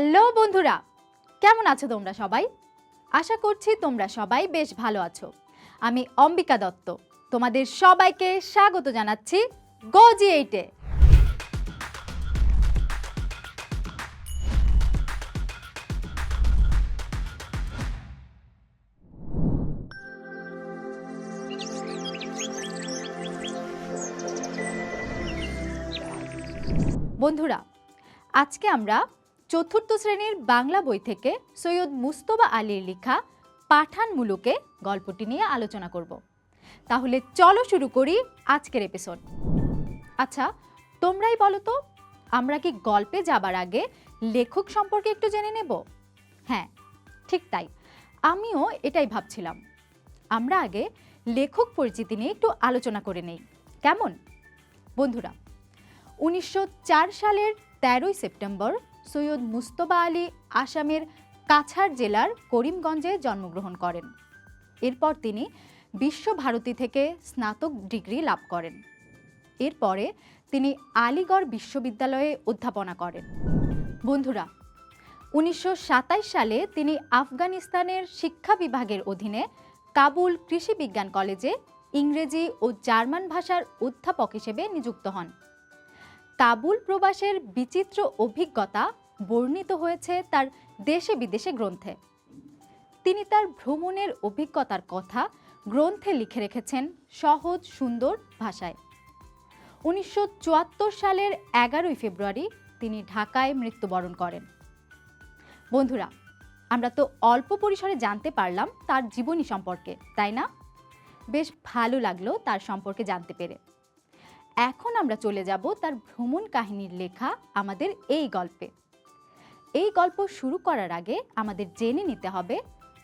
Hello বন্ধুরা, কেমন আছো তোমরা সবাই? আশা করছি তোমরা সবাই বেশ ভালো আছো। আমি অম্বিকা দত্ত, তোমাদের সবাইকে স্বাগত জানাচ্ছি গজি এইটে বন্ধুরা, আজকে আমরা চতুর্থ শ্রেণির বাংলা বই থেকে সৈয়দ মুস্তবা আলীর লেখা পাঠান মুলুকে গল্পটি নিয়ে আলোচনা করব। তাহলে চলো শুরু করি আজকের এপিসোড আচ্ছা তোমরাই বলো তো, আমরা কি গল্পে যাবার আগে লেখক সম্পর্কে একটু জেনে নেব? হ্যাঁ ঠিক তাই। আমিও এটাই ভাবছিলাম। আমরা আগে লেখক পরিচিতি নিয়ে একটু আলোচনা করে নেই। কেমন? বন্ধুরা, উনিশশো চার সালের তেরোই সেপ্টেম্বর সৈয়দ মুস্তবা আলী আসামের কাছাড় জেলার করিমগঞ্জে জন্মগ্রহণ করেন। এরপর তিনি বিশ্বভারতী থেকে স্নাতক ডিগ্রি লাভ করেন। এরপরে তিনি আলিগড় বিশ্ববিদ্যালয়ে অধ্যাপনা করেন। বন্ধুরা, উনিশশো সাতাশ সালে তিনি আফগানিস্তানের শিক্ষা বিভাগের অধীনে কাবুল কৃষি বিজ্ঞান কলেজে ইংরেজি ও জার্মান ভাষার অধ্যাপক হিসেবে নিযুক্ত হন। কাবুল প্রবাসের বিচিত্র অভিজ্ঞতা বর্ণিত হয়েছে তার দেশে বিদেশে গ্রন্থে। তিনি তার ভ্রমণের অভিজ্ঞতার কথা গ্রন্থে লিখে রেখেছেন সহজ, সুন্দর ভাষায়। উনিশশো চুয়াত্তর সালের এগারোই ফেব্রুয়ারি তিনি ঢাকায় মৃত্যুবরণ করেন। বন্ধুরা, আমরা তো অল্প পরিসরে জানতে পারলাম তার জীবনী সম্পর্কে, তাই না? বেশ ভালো লাগল তার সম্পর্কে জানতে পেরে। এখন আমরা চলে যাব তার ভ্রমণ কাহিনীর লেখা আমাদের এই গল্পে। এই গল্প শুরু করার আগে আমাদের জেনে নিতে হবে,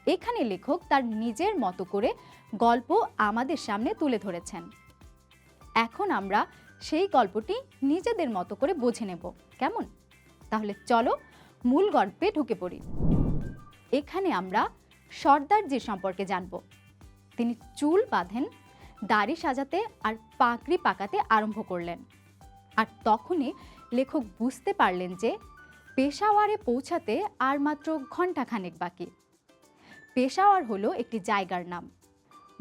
এখানে লেখক তার নিজের মতো করে গল্প আমাদের সামনে তুলে ধরেছেন। এখন আমরা সেই গল্পটি নিজেদের মতো করে বুঝে নেব, কেমন? তাহলে চলো মূল গল্পে ঢুকে পড়ি। এখানে আমরা সর্দারজির সম্পর্কে জানব, তিনি চুল বাঁধেন দাড়ি সাজাতে আর পাকড়ি পাকাতে আরম্ভ করলেন। আর তখনই লেখক বুঝতে পারলেন যে পেশাওয়ারে পৌঁছাতে আর মাত্র ঘণ্টাখানেক বাকি। পেশাওয়ার হলো একটি জায়গার নাম।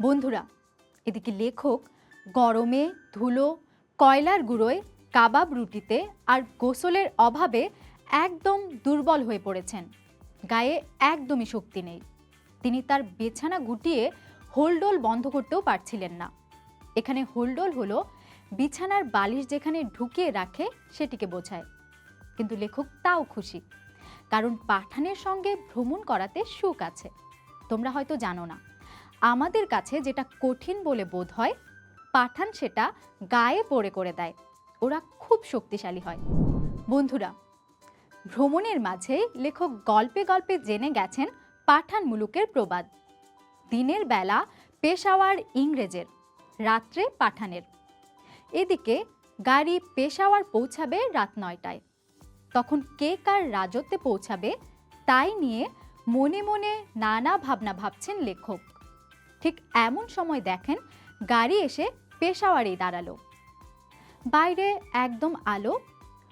বন্ধুরা, এদিকে লেখক গরমে ধুলো, কয়লার গুঁড়োয় কাবাব রুটিতে আর গোসলের অভাবে একদম দুর্বল হয়ে পড়েছেন। গায়ে একদমই শক্তি নেই। তিনি তার বেছানা গুটিয়ে হোলডোল বন্ধ করতেও পারছিলেন না। এখানে হোলডোল হলো বিছানার বালিশ যেখানে ঢুকিয়ে রাখে সেটিকে বোঝায়। কিন্তু লেখক তাও খুশি, কারণ পাঠানের সঙ্গে ভ্রমণ করাতে সুখ আছে। তোমরা হয়তো জানো না, আমাদের কাছে যেটা কঠিন বলে বোধ হয়, পাঠান সেটা গায়ে পড়ে করে দেয়। ওরা খুব শক্তিশালী হয়। বন্ধুরা, ভ্রমণের মাঝে লেখক গল্পে গল্পে জেনে গেছেন পাঠান মুলুকের প্রবাদ। দিনের বেলা পেশাওয়ার ইংরেজের, রাত্রে পাঠানের। এদিকে গাড়ি পেশাওয়ার পৌঁছাবে রাত নয়টায়। তখন কে কার রাজত্বে পৌঁছাবে তাই নিয়ে মনে মনে নানা ভাবনা ভাবছেন লেখক। ঠিক এমন সময় দেখেন গাড়ি এসে পেশাওয়ারেই দাঁড়াল। বাইরে একদম আলো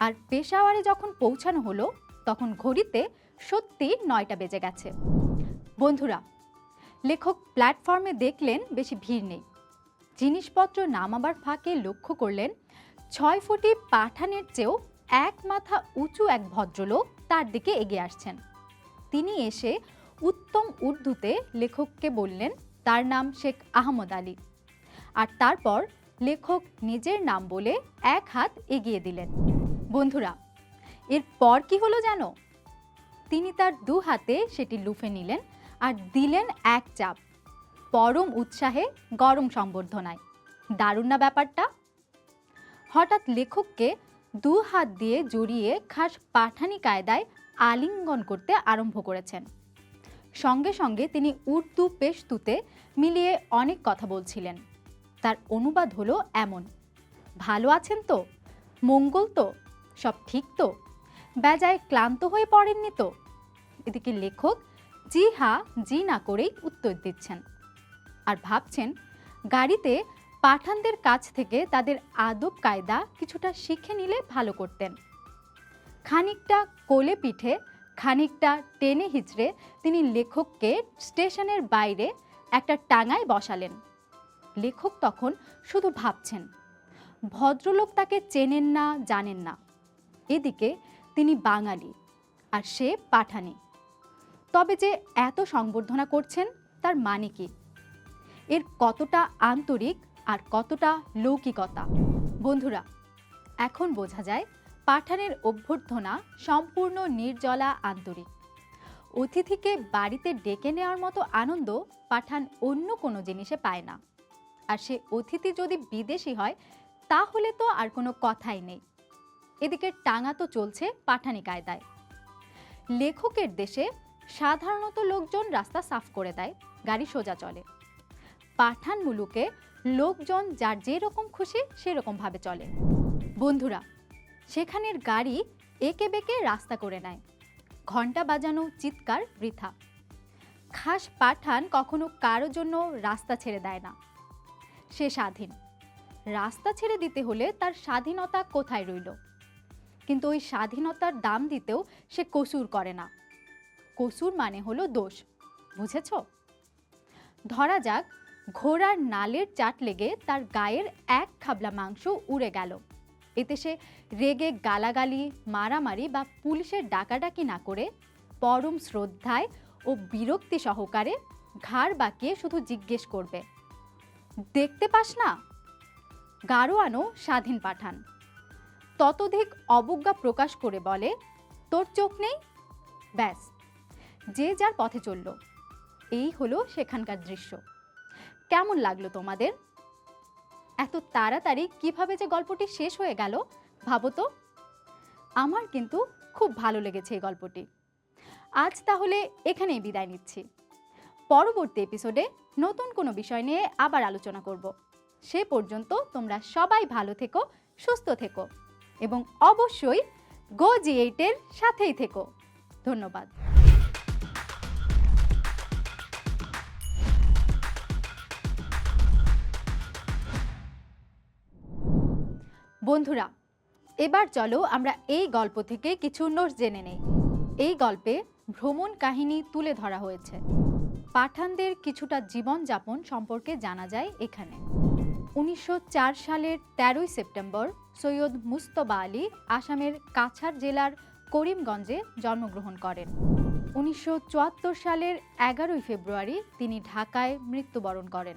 আর পেশাওয়ারে যখন পৌঁছানো হলো তখন ঘড়িতে সত্যি নয়টা বেজে গেছে। বন্ধুরা লেখক প্ল্যাটফর্মে দেখলেন বেশি ভিড় নেই। জিনিসপত্র নামাবার ফাঁকে লক্ষ্য করলেন, ছয় ফুটি পাঠানের চেয়েও এক মাথা উঁচু এক ভদ্রলোক তার দিকে এগিয়ে আসছেন। তিনি এসে উত্তম উর্দুতে লেখককে বললেন, তার নাম শেখ আহমদ আলী। আর তারপর লেখক নিজের নাম বলে এক হাত এগিয়ে দিলেন। বন্ধুরা, এরপর কি হলো জানো? তিনি তার দু হাতে সেটি লুফে নিলেন আর দিলেন এক চাপ, পরম উৎসাহে গরম সম্বর্ধনায়। দারুণ না ব্যাপারটা? হঠাৎ লেখককে দু হাত দিয়ে জড়িয়ে খাস পাঠানি কায়দায় আলিঙ্গন করতে আরম্ভ করেছেন। সঙ্গে সঙ্গে তিনি উর্দু পেশতুতে মিলিয়ে অনেক কথা বলছিলেন। তার অনুবাদ হলো এমন, ভালো আছেন তো? মঙ্গল তো? সব ঠিক তো? বেজায় ক্লান্ত হয়ে পড়েননি তো? এদিকে লেখক জি হা, জি না করেই উত্তর দিচ্ছেন। আর ভাবছেন, গাড়িতে পাঠানদের কাছ থেকে তাদের আদব কায়দা কিছুটা শিখে নিলে ভালো করতেন। খানিকটা কোলে পিঠে, খানিকটা টেনে হিচড়ে তিনি লেখককে স্টেশনের বাইরে একটা টাঙায় বসালেন। লেখক তখন শুধু ভাবছেন, ভদ্রলোক তাকে চেনেন না, জানেন না। এদিকে তিনি বাঙালি, আর সে পাঠানি। তবে যে এত সংবর্ধনা করছেন, তার মানে কি? এর কতটা আন্তরিক আর কতটা লৌকিকতা? বন্ধুরা, এখন বোঝা যায় পাঠানের অভ্যর্থনা সম্পূর্ণ নির্জলা আন্তরিক। অতিথিকে বাড়িতে ডেকে নেওয়ার মতো আনন্দ পাঠান অন্য কোনো জিনিসে পায় না। আর সে অতিথি যদি বিদেশি হয়, তাহলে তো আর কোনো কথাই নেই। এদিকে টাঙা তো চলছে পাঠানি কায়দায়। লেখকের দেশে সাধারণত লোকজন রাস্তা সাফ করে দেয়, গাড়ি সোজা চলে। পাঠান মুলুকে লোকজন যার যেরকম খুশি সেরকম ভাবে চলে। বন্ধুরা, সেখানের গাড়ি একে বেঁকে রাস্তা করে নেয়। ঘণ্টা বাজানো চিৎকার বৃথা। খাস পাঠান কখনো কারও জন্য রাস্তা ছেড়ে দেয় না। সে স্বাধীন। রাস্তা ছেড়ে দিতে হলে তার স্বাধীনতা কোথায় রইল? কিন্তু ওই স্বাধীনতার দাম দিতেও সে কসুর করে না। কসুর মানে হলো দোষ, বুঝেছ? ধরা যাক, ঘোড়ার নালের চাট লেগে তার গায়ের এক খাবলা মাংস উড়ে গেল। এতে সে রেগে গালাগালি, মারামারি বা পুলিশের ডাকাডাকি না করে পরম শ্রদ্ধায় ও বিরক্তি সহকারে ঘাড় বাঁকিয়ে শুধু জিজ্ঞেস করবে, দেখতে পাস না? গারোয়ানো স্বাধীন পাঠান। ততোধিক অবজ্ঞা প্রকাশ করে বলে, তোর চোখ নেই? ব্যাস। যে যার পথে চলল। এই হলো সেখানকার দৃশ্য। কেমন লাগল তোমাদের? এত তাড়াতাড়ি কীভাবে যে গল্পটি শেষ হয়ে গেল, ভাবো তো। আমার কিন্তু খুব ভালো লেগেছে এই গল্পটি। আজ তাহলে এখানেই বিদায় নিচ্ছি। পরবর্তী এপিসোডে নতুন কোনো বিষয় নিয়ে আবার আলোচনা করব। সে পর্যন্ত তোমরা সবাই ভালো থেকো, সুস্থ থেকো এবং অবশ্যই গো জি এইটের সাথেই থেকো। ধন্যবাদ। বন্ধুরা, এবার চলো আমরা এই গল্প থেকে কিছু নোট জেনে নেই। এই গল্পে ভ্রমণ কাহিনী তুলে ধরা হয়েছে। পাঠানদের কিছুটা জীবনযাপন সম্পর্কে জানা যায় এখানে। উনিশশো চার সালের তেরোই সেপ্টেম্বর সৈয়দ মুস্তবা আলী আসামের কাছাড় জেলার করিমগঞ্জে জন্মগ্রহণ করেন। উনিশশো চুয়াত্তর সালের এগারোই ফেব্রুয়ারি তিনি ঢাকায় মৃত্যুবরণ করেন।